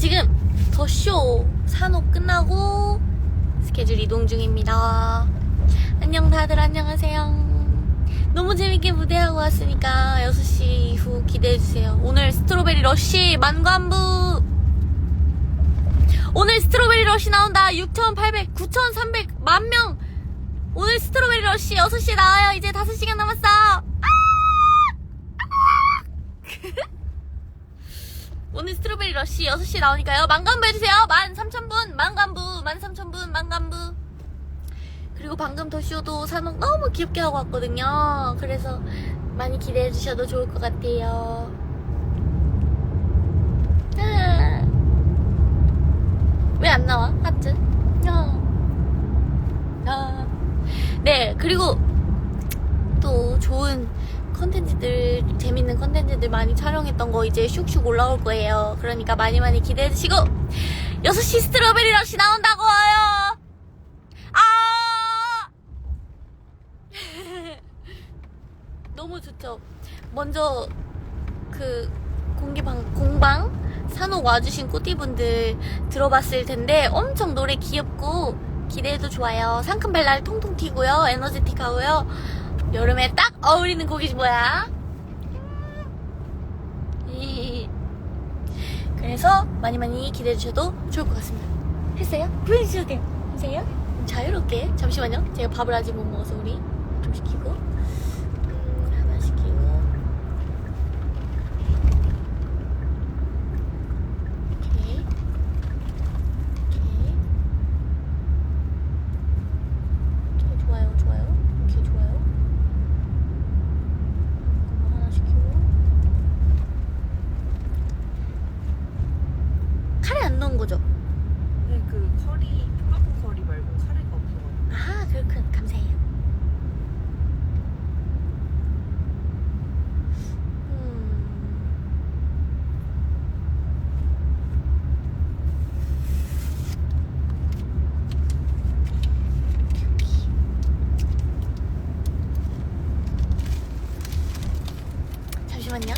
지금 더쇼 산업 끝나고 스케줄 이동 중입니다. 안녕 다들 안녕하세요. 너무 재밌게 무대하고 왔으니까 6시 이후 기대해주세요. 오늘 스트로베리 러쉬 만관부! 오늘 스트로베리 러쉬 나온다. 6,800, 9,300, 만 명! 오늘 스트로베리 러쉬 6시에 나와요. 이제 5시간 남았어. 아! 오늘 스트로베리 러쉬 6시에 나오니까요. 만관부 해주세요. 13,000분, 만관부, 13,000분, 만관부. 그리고 방금 더쇼도 산옥 너무 귀엽게 하고 왔거든요. 그래서 많이 기대해 주셔도 좋을 것 같아요. 왜 안 나와? 하트? 어. 아. 네, 그리고 또 좋은 컨텐츠들, 재밌는 컨텐츠들 많이 촬영했던 거 이제 슉슉 올라올 거예요. 그러니까 많이 많이 기대해 주시고, 6시 스트로베리 러시 나온다고요! 아! 너무 좋죠. 먼저 그 공기방 공방 산옥 와주신 꾸띠분들 들어봤을 텐데 엄청 노래 귀엽고 기대해도 좋아요. 상큼 발랄 통통 튀고요. 에너제틱하고요. 여름에 딱 어울리는 곡이 뭐야? 이- 그래서 많이 많이 기대해 주셔도 좋을 것 같습니다. 했어요? 보여주셔도 돼요. 보세요. 자유롭게. 잠시만요. 제가 밥을 아직 못 먹어서 우리 좀 시키고. 음, 하나 시키고. 오케이. 오케이. 오케이, 좋아요, 좋아요. 오케이, 좋아요. 이거 하나 시키고. 넣은 거죠? 네, 그 커리 푸가포 커리 말고 카레가 없어가지고 아, 그렇군. 감사해요. 음. 잠시만요.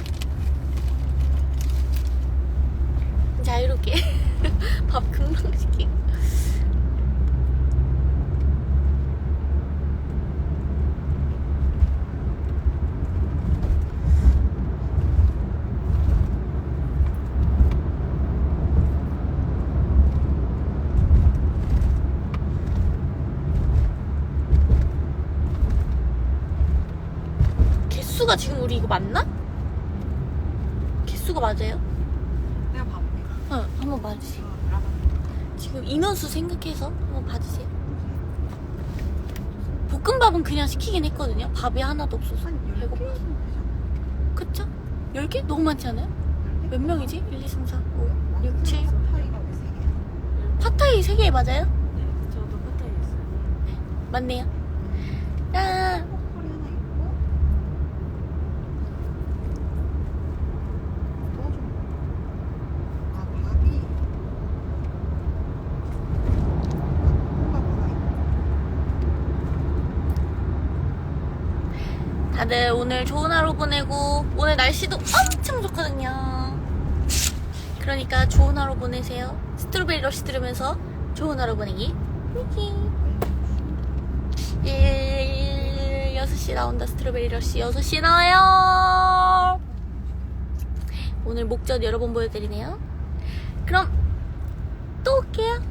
자유롭게 밥 금방 시키고. 개수가 지금 우리 이거 맞나? 개수가 맞아요? 내가 봐볼게 어, 한번 봐주세요. 어, 알아봐 지금 인원수 생각해서 한번 봐주세요. 볶음밥은 그냥 시키긴 했거든요. 밥이 하나도 없어서. 한 10개 배고파. 정도 그쵸? 10개? 너무 많지 않아요? 몇 명이지? 1, 2, 3, 4, 5, 6, 7. 파이가 왜 3개야? 파타이 3개 맞아요? 네 저도 파타이 있어요 맞네요. 아, 커리 하나 있고 도와줘 아 밥이 볶음밥 하나 있고 다들 오늘 좋은 하루 보내고, 오늘 날씨도 엄청 좋거든요. 그러니까 좋은 하루 보내세요. 스트로베리 러시 들으면서 좋은 하루 보내기. 미키. 예, 6시 나온다, 스트로베리 러시. 6시에 나와요. 오늘 목젖 여러 번 보여드리네요. 그럼 또 올게요.